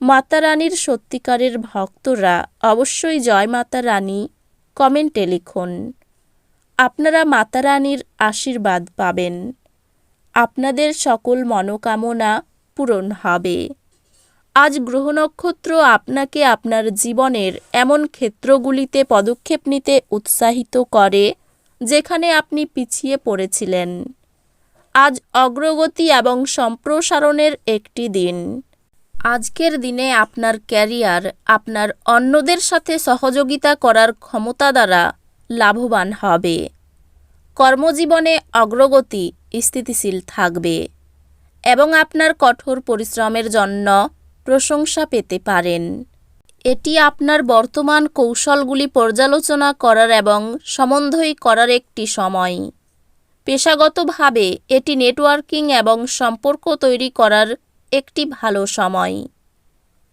মাতা রানীর সত্যিকারের ভক্তরা অবশ্যই জয় মাতা রানী কমেন্টে লিখুন। আপনারা মাতা রানীর আশীর্বাদ পাবেন। আপনাদের সকল মনোকামনা পূরণ হবে। আজ গ্রহ নক্ষত্র আপনাকে আপনার জীবনের এমন ক্ষেত্রগুলিতে পদক্ষেপ নিতে উৎসাহিত করে, যেখানে আপনি পিছিয়ে পড়েছিলেন। আজ অগ্রগতি এবং সম্প্রসারণের একটি দিন। আজকের দিনে আপনার ক্যারিয়ার আপনার অন্যদের সাথে সহযোগিতা করার ক্ষমতা দ্বারা লাভবান হবে। কর্মজীবনে অগ্রগতি স্থিতিশীল থাকবে এবং আপনার কঠোর পরিশ্রমের জন্য প্রশংসা পেতে পারেন। এটি আপনার বর্তমান কৌশলগুলি পর্যালোচনা করার এবং সমন্বয় করার একটি সময়। পেশাগতভাবে এটি নেটওয়ার্কিং এবং সম্পর্ক তৈরি করার একটি ভালো সময়।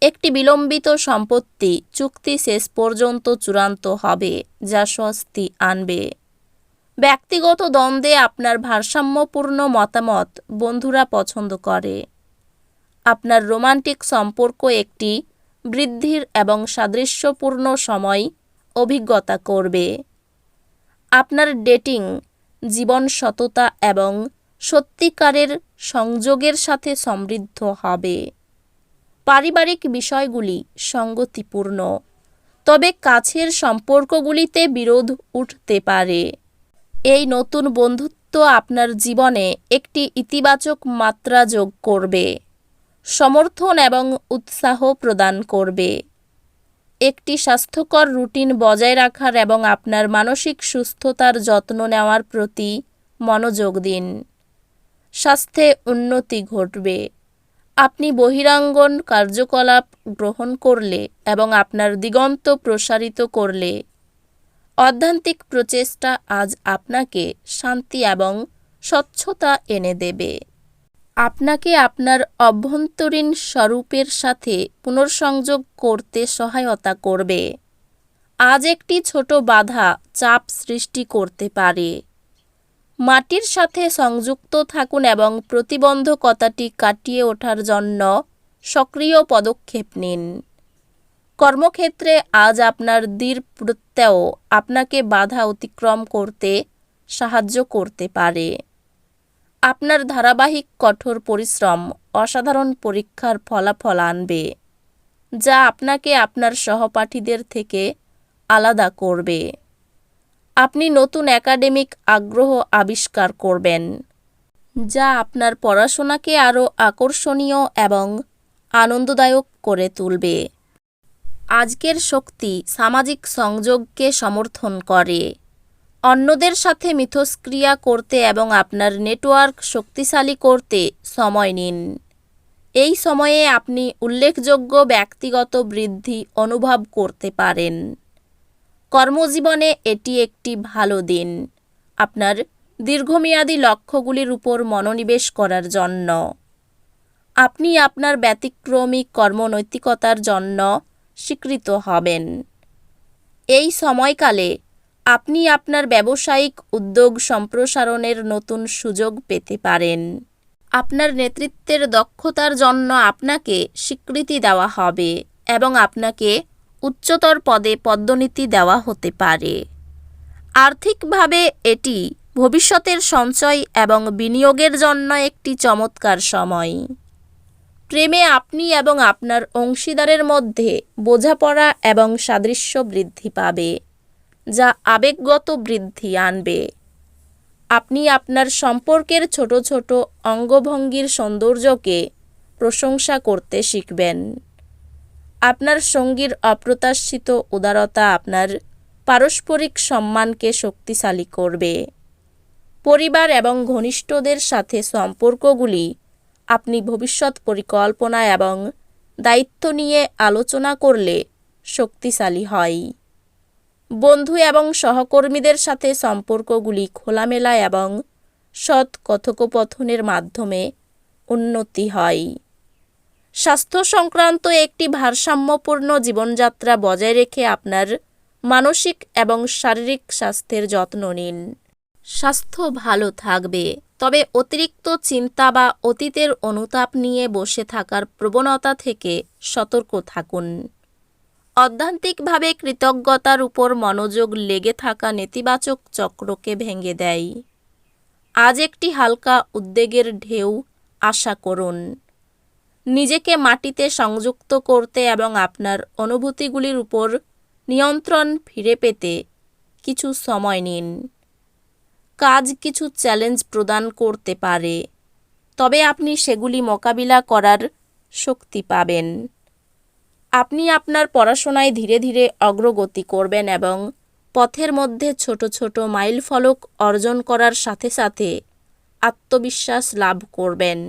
একটি বিলম্বিত সম্পত্তি চুক্তি শেষ পর্যন্ত চূড়ান্ত হবে, যা স্বস্তি আনবে। ব্যক্তিগত দ্বন্দ্বে আপনার ভারসাম্যপূর্ণ মতামত বন্ধুরা পছন্দ করে। আপনার রোমান্টিক সম্পর্ক একটি বৃদ্ধির এবং সাদৃশ্যপূর্ণ সময় অভিজ্ঞতা করবে। আপনার ডেটিং, জীবন সততা এবং সত্যিকারের সংযোগের সাথে সমৃদ্ধ হবে। পারিবারিক বিষয়গুলি সঙ্গতিপূর্ণ, তবে কাছের সম্পর্কগুলিতে বিরোধ উঠতে পারে। এই নতুন বন্ধুত্ব আপনার জীবনে একটি ইতিবাচক মাত্রা যোগ করবে, সমর্থন এবং উৎসাহ প্রদান করবে। একটি স্বাস্থ্যকর রুটিন বজায় রাখার এবং আপনার মানসিক সুস্থতার যত্ন নেওয়ার প্রতি মনোযোগ দিন। স্বাস্থ্যে উন্নতি ঘটবে। আপনি বহিরাঙ্গন কার্যকলাপ গ্রহণ করলে এবং আপনার দিগন্ত প্রসারিত করলে। অধ্যান্তিক প্রচেষ্টা আজ আপনাকে শান্তি এবং স্বচ্ছতা এনে দেবে। আপনাকে আপনার অভ্যন্তরীণ স্বরূপের সাথে পুনর্সংযোগ করতে সহায়তা করবে। আজ একটি ছোট বাধা চাপ সৃষ্টি করতে পারে। মাটির সাথে সংযুক্ত থাকুন এবং প্রতিবন্ধকতাটি কাটিয়ে ওঠার জন্য সক্রিয় পদক্ষেপ নিন। কর্মক্ষেত্রে আজ আপনার দৃঢ় প্রত্যয় আপনাকে বাধা অতিক্রম করতে সাহায্য করতে পারে। আপনার ধারাবাহিক কঠোর পরিশ্রম অসাধারণ পরীক্ষার ফলাফল আনবে, যা আপনাকে আপনার সহপাঠীদের থেকে আলাদা করবে। আপনি নতুন একাডেমিক আগ্রহ আবিষ্কার করবেন, যা আপনার পড়াশোনাকে আরও আকর্ষণীয় এবং আনন্দদায়ক করে তুলবে। আজকের শক্তি সামাজিক সংযোগকে সমর্থন করে। অন্যদের সাথে মিথস্ক্রিয়া করতে এবং আপনার নেটওয়ার্ক শক্তিশালী করতে সময় নিন। এই সময়ে আপনি উল্লেখযোগ্য ব্যক্তিগত বৃদ্ধি অনুভব করতে পারেন। কর্মজীবনে এটি একটি ভালো দিন। আপনার দীর্ঘমেয়াদী লক্ষ্যগুলির উপর মনোনিবেশ করার জন্য। আপনি আপনার ব্যতিক্রমী কর্মনৈতিকতার জন্য স্বীকৃত হবেন। এই সময়কালে আপনি আপনার ব্যবসায়িক উদ্যোগ সম্প্রসারণের নতুন সুযোগ পেতে পারেন। আপনার নেতৃত্বের দক্ষতার জন্য আপনাকে স্বীকৃতি দেওয়া হবে এবং আপনাকে উচ্চতর পদে পদোন্নতি দেওয়া হতে পারে। আর্থিকভাবে এটি ভবিষ্যতের সঞ্চয় এবং বিনিয়োগের জন্য একটি চমৎকার সময়। প্রেমে আপনি এবং আপনার অংশীদারের মধ্যে বোঝাপড়া এবং সাদৃশ্য বৃদ্ধি পাবে, যা আবেগগত বৃদ্ধি আনবে। আপনি আপনার সম্পর্কের ছোট ছোট অঙ্গভঙ্গির সৌন্দর্যকে প্রশংসা করতে শিখবেন। আপনার সঙ্গীর অপ্রত্যাশিত উদারতা আপনার পারস্পরিক সম্মানকে শক্তিশালী করবে। পরিবার এবং ঘনিষ্ঠদের সাথে সম্পর্কগুলি আপনি ভবিষ্যৎ পরিকল্পনা এবং দায়িত্ব নিয়ে আলোচনা করলে শক্তিশালী হয়। বন্ধু এবং সহকর্মীদের সাথে সম্পর্কগুলি খোলামেলা এবং সৎ কথোপকথনের মাধ্যমে উন্নতি হয়। স্বাস্থ্য সংক্রান্ত একটি ভারসাম্যপূর্ণ জীবনযাত্রা বজায় রেখে আপনার মানসিক এবং শারীরিক স্বাস্থ্যের যত্ন নিন। স্বাস্থ্য ভালো থাকবে, তবে অতিরিক্ত চিন্তা বা অতীতের অনুতাপ নিয়ে বসে থাকার প্রবণতা থেকে সতর্ক থাকুন। অধ্যান্তিকভাবে কৃতজ্ঞতার উপর মনোযোগ লেগে থাকা নেতিবাচক চক্রকে ভেঙে দেয়। আজ একটি হালকা উদ্বেগের ঢেউ আশা করুন। নিজেকে মাটিতে সংযুক্ত করতে এবং আপনার অনুভূতিগুলির উপর নিয়ন্ত্রণ ফিরে পেতে কিছু সময় নিন। কাজ কিছু চ্যালেঞ্জ প্রদান করতে পারে, তবে আপনি সেগুলি মোকাবিলা করার শক্তি পাবেন। আপনি আপনার পড়াশোনায় ধীরে ধীরে অগ্রগতি করবেন এবং পথের মধ্যে ছোট ছোট মাইল ফলক অর্জন করার সাথে সাথে আত্মবিশ্বাস লাভ করবেন।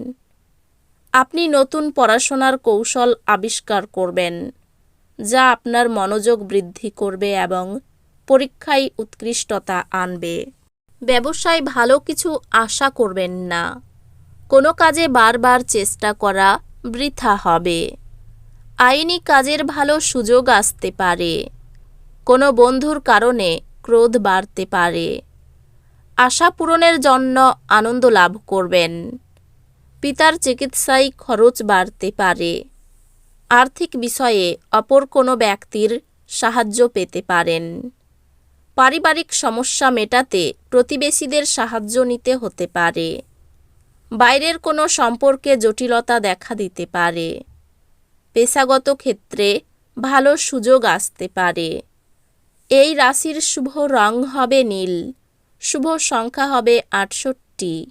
আপনি নতুন পড়াশোনার কৌশল আবিষ্কার করবেন, যা আপনার মনোযোগ বৃদ্ধি করবে এবং পরীক্ষায় উৎকৃষ্টতা আনবে। ব্যবসায় ভালো কিছু আশা করবেন না। কোনো কাজে বারবার চেষ্টা করা বৃথা হবে। আইনি কাজের ভালো সুযোগ আসতে পারে। কোনো বন্ধুর কারণে ক্রোধ বাড়তে পারে। আশা পূরণের জন্য আনন্দ লাভ করবেন। পিতার চিকিৎসায় খরচ বাড়তে পারে। আর্থিক বিষয়ে অপর কোনো ব্যক্তির সাহায্য পেতে পারেন। পারিবারিক সমস্যা মেটাতে প্রতিবেশীদের সাহায্য নিতে হতে পারে। বাইরের কোনো সম্পর্কে জটিলতা দেখা দিতে পারে। পেশাগত ক্ষেত্রে ভালো সুযোগ আসতে পারে। এই রাশির শুভ রং হবে নীল, শুভ সংখ্যা হবে আটষট্টি।